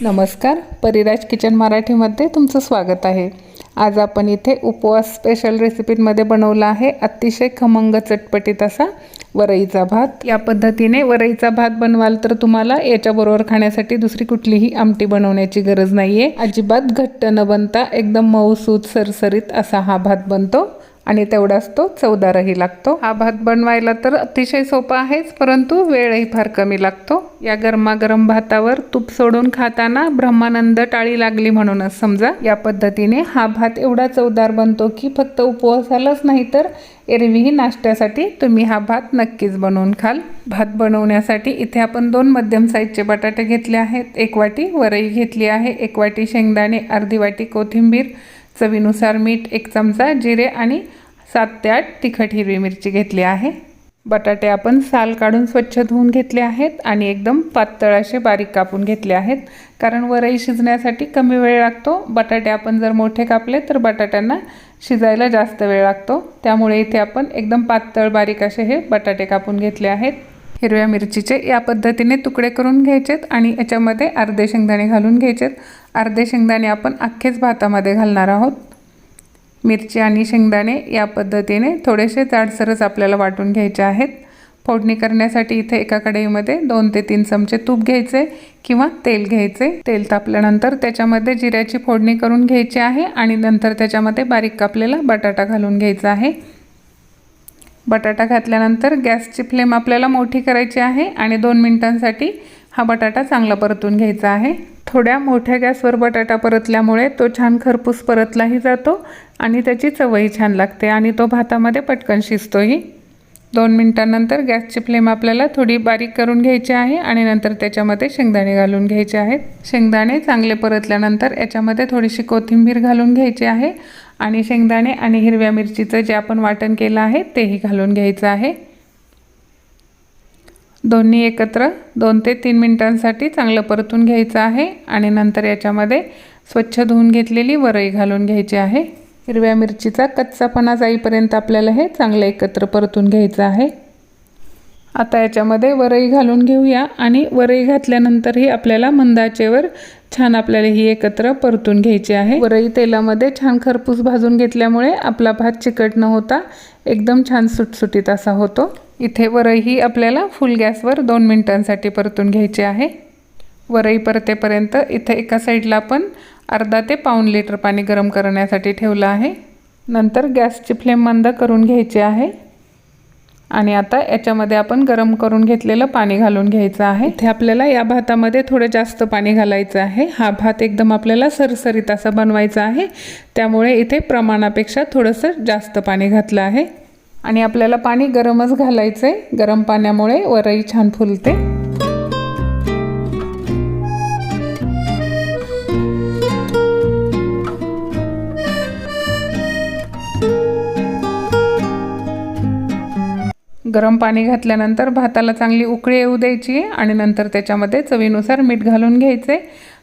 नमस्कार परिराज किचन मराठीमध्ये तुमचं स्वागत आहे. आज आपण इथे उपवास स्पेशल रेसिपीमध्ये बनवला आहे. अतिशय खमंग चटपटीत असा वरईचा भात. या पद्धतीने वरईचा भात बनवाल तर तुम्हाला याच्याबरोबर खाण्यासाठी दुसरी कुठलीही आमटी बनवण्याची गरज नाही आहे अजिबात घट्ट न बनता एकदम मऊसूत सरसरीत असा हा भात बनतो. आणि तेवढाच तो चवदारही लागतो. हा भात बनवायला तर अतिशय सोपा आहेच परंतु वेळही फार कमी लागतो. या गरमागरम भातावर तूप सोडून खाताना ब्रह्मानंद टाळी लागली म्हणूनच समजा. या पद्धतीने हा भात एवढा चवदार बनतो की फक्त उपवासालाच नाही तर एरवीही नाश्त्यासाठी तुम्ही हा भात नक्कीच बनवून खाल. भात बनवण्यासाठी इथे आपण दोन मध्यम साईजचे बटाटे घेतले आहेत. एक वाटी वरई घेतली आहे. एक वाटी शेंगदाणे अर्धी वाटी कोथिंबीर चवीनुसार मीठ एक चमचा जिरे आणि सात ते आठ तिखट हिरवी मिरची घेतली आहे. बटाटे आपण साल काढून स्वच्छ धुवून घेतले आहेत आणि एकदम पातळ असे बारीक कापून घेतले आहेत. कारण वरई शिजण्यासाठी कमी वेळ लागतो. बटाटे आपण जर मोठे कापले तर बटाट्यांना शिजायला जास्त वेळ लागतो. त्यामुळे इथे आपण एकदम पातळ बारीक असे हे बटाटे कापून घेतले आहेत. हिरव्या मिरचीचे या पद्धतीने तुकडे करून घ्यायचेत आणि याच्यामध्ये अर्धे शेंगदाणे घालून घ्यायचेत. अर्धे शेंगदाणे आपण अख्खेच भातामध्ये घालणार आहोत. मिरची आणि शेंगदाणे या पद्धतीने थोडेसे जाडसरच आपल्याला वाटून घ्यायचे आहेत. फोडणी करण्यासाठी इथे एका कढईमध्ये दोन ते तीन चमचे तूप घ्यायचे किंवा तेल घ्यायचे. तेल तापल्यानंतर त्याच्यामध्ये जिऱ्याची फोडणी करून घ्यायची आहे आणि नंतर त्याच्यामध्ये बारीक कापलेला बटाटा घालून घ्यायचा आहे. बटाटा घातल्यानंतर गॅसची फ्लेम आपल्याला मोठी करायची आहे आणि दोन मिनिटांसाठी हा बटाटा चांगला परतून घ्यायचा आहे. थोड्या मोठ्या गॅसवर बटाटा परतल्यामुळे तो छान खरपूस परतलाही जातो आणि त्याची चवही छान लागते आणि तो भातामध्ये पटकन शिजतोही. दोन मिनटानंतर गॅसची फ्लेम आपल्याला थोडी बारीक करून घ्यायची आहे आणि नंतर त्याच्यामध्ये शेंगदाणे घालून घ्यायचे आहेत. शेंगदाणे चांगले परतल्यानंतर याच्यामध्ये थोडीशी कोथिंबीर घालून घ्यायची आहे आणि शेंगदाणे आणि हिरव्या मिरचीचं जे आपण वाटण केलं आहे तेही घालून घ्यायचं आहे. दोन्ही एकत्र दोन ते तीन मिनटांसाठी चांगलं परतून घ्यायचं आहे आणि नंतर याच्यामध्ये स्वच्छ धुवून घेतलेली वरई घालून घ्यायची आहे. हिरव्या मिरचीचा कच्चापणा जाईपर्यंत आपल्याला हे चांगलं एकत्र परतून घ्यायचं आहे. आता याच्यामध्ये वरई घालून घेऊया आणि वरई घातल्यानंतरही आपल्याला मंदाचेवर छान आपल्याला ही एकत्र परतून घ्यायची आहे. वरई तेलामध्ये छान खरपूस भाजून घेतल्यामुळे आपला भात चिकट न होता एकदम छान सुटसुटीत असा होतो. इथे वरई ही आपल्याला फुल गॅसवर दोन मिनटांसाठी परतून घ्यायची आहे. वरई परतेपर्यंत इथे एका साईडला आपण अर्धा ते पाऊण लिटर पाणी गरम करण्यासाठी ठेवलं आहे. नंतर गॅसची फ्लेम मंद करून घ्यायची आहे. आणि आता याच्यामध्ये आपण गरम करून घेतलेलं पाणी घालून घ्यायचं आहे. इथे आपल्याला या भातामध्ये थोडं जास्त पाणी घालायचं आहे. हा भात एकदम आपल्याला सरसरीत असा बनवायचा आहे. त्यामुळे इथे प्रमाणापेक्षा थोडंसं जास्त पाणी घातलं आहे. आणि आपल्याला पाणी गरमच घालायचं आहे गरम पाण्यामुळे वरई छान फुलते. गरम पाणी घातल्यानंतर भाताला चांगली उकळी येऊ द्यायची आणि नंतर त्याच्यामध्ये चवीनुसार मीठ घालून घ्यायचे.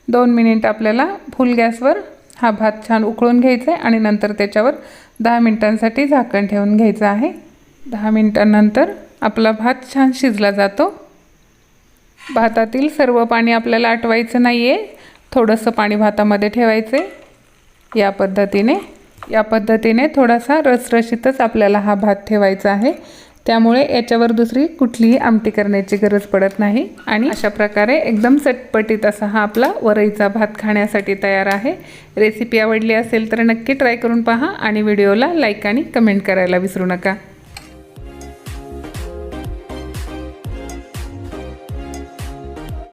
दोन मिनिट आपल्याला फुल गॅसवर हा भात छान उकळून घ्यायचा आहे आणि नंतर त्याच्यावर दहा मिनिटांसाठी झाकण ठेवून घ्यायचं आहे. दहा मिनिटांनंतर आपला भात छान शिजला जातो. भातातील सर्व पाणी आपल्याला आटवायचं नाही आहे थोडंसं पाणी भातामध्ये ठेवायचे. या पद्धतीने या पद्धतीने थोडासा रसरशीतच आपल्याला हा भात ठेवायचा आहे. त्यामुळे याच्यावर दुसरी कुठलीही आमटी करण्याची गरज पडत नाही. आणि अशा प्रकारे एकदम चटपटीत असा हा आपला वरईचा भात खाण्यासाठी तयार आहे. रेसिपी आवडली असेल तर नक्की ट्राय करून पहा आणि व्हिडिओला लाईक आणि कमेंट करायला विसरू नका.